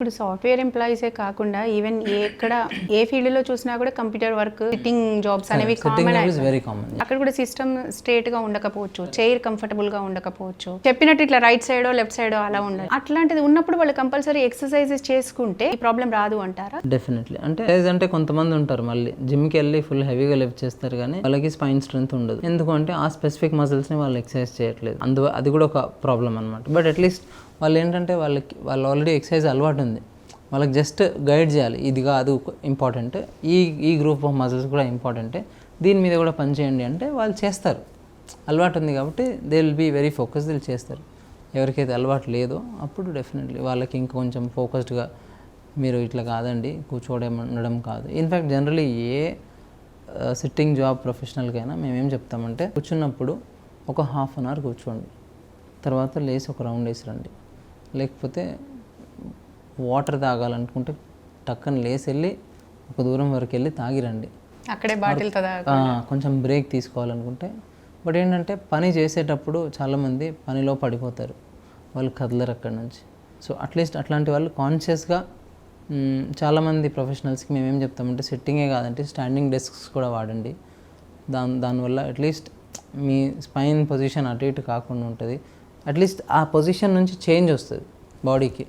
ఇప్పుడు సాఫ్ట్వేర్ ఎంప్లాయీసే కాకుండా ఈవెన్ ఎక్కడ ఏ ఫీల్డ్లో చూసినా కూడా కంప్యూటర్ వర్క్ సిట్టింగ్ జాబ్స్ అనేవి కామన్ అక్కడ. కూడా సిస్టమ్ స్ట్రేట్గా ఉండకపోవచ్చు చైర్ కంఫర్టబుల్గా ఉండకపోవచ్చు. చెప్పినట్టు ఇట్లా రైట్ సైడో లెఫ్ట్ సైడో అలా ఉండాలి అట్లాంటిది ఉన్నప్పుడు వాళ్ళు కంపల్సరీ ఎక్సర్సైజెస్ చేసుకుంటే ఈ ప్రాబ్లం రాదు అంటారా? డెఫినెట్లీ అంటే అంటే కొంతమంది ఉంటారు మళ్ళీ. జిమ్కి వెళ్ళి ఫుల్ హెవీగా లిఫ్ట్ చేస్తారు కానీ వాళ్ళకి స్పైన్ స్ట్రెంత్ ఉండదు. ఎందుకంటే ఆ స్పెసిఫిక్ మజిల్స్ని వాళ్ళు ఎక్సర్సైజ్ చేయట్లేదు. అందు అది కూడా ఒక ప్రాబ్లం అనమాట బట్ అట్లీస్ట్ వాళ్ళు ఏంటంటే వాళ్ళకి వాళ్ళు ఆల్రెడీ ఎక్సర్సైజ్ అలవాటు ఉంది. వాళ్ళకి జస్ట్ గైడ్ చేయాలి. ఇది కాదు ఇంపార్టెంట్ ఈ ఈ గ్రూప్ ఆఫ్ మజిల్స్ కూడా ఇంపార్టెంటే దీని మీద కూడా పని చేయండి అంటే వాళ్ళు చేస్తారు. అలవాటు ఉంది కాబట్టి they will be very focus వీళ్ళు చేస్తారు. ఎవరికైతే అలవాటు లేదో అప్పుడు డెఫినెట్లీ వాళ్ళకి ఇంకొంచెం ఫోకస్డ్గా మీరు ఇట్లా కాదండి కూర్చోవడం ఉండడం కాదు in fact generally a sitting job ప్రొఫెషనల్కైనా మేము ఏం చెప్తామంటే కూర్చున్నప్పుడు ఒక హాఫ్ అన్ అవర్ కూర్చోండి. తర్వాత లేచి ఒక రౌండ్ వేసి రండి. లేకపోతే వాటర్ తాగాలనుకుంటే టక్కన లేసి వెళ్ళి ఒక దూరం వరకు వెళ్ళి తాగిరండి. అక్కడే బాటిల్ కొంచెం బ్రేక్ తీసుకోవాలనుకుంటే. బట్ ఏంటంటే పని చేసేటప్పుడు చాలామంది పనిలో పడిపోతారు. వాళ్ళు కదలరు అక్కడి నుంచి. సో అట్లీస్ట్ అట్లాంటి వాళ్ళు కాన్షియస్గా చాలామంది ప్రొఫెషనల్స్కి మేము ఏం చెప్తామంటే సిట్టింగే కాదంటే స్టాండింగ్ డెస్క్స్ కూడా వాడండి. దాని దానివల్ల అట్లీస్ట్ మీ స్పైన్ పొజిషన్ అటు ఇటు కాకుండా ఉంటుంది. అట్లీస్ట్ ఆ పొజిషన్ నుంచి చేంజ్ వస్తుంది బాడీకి.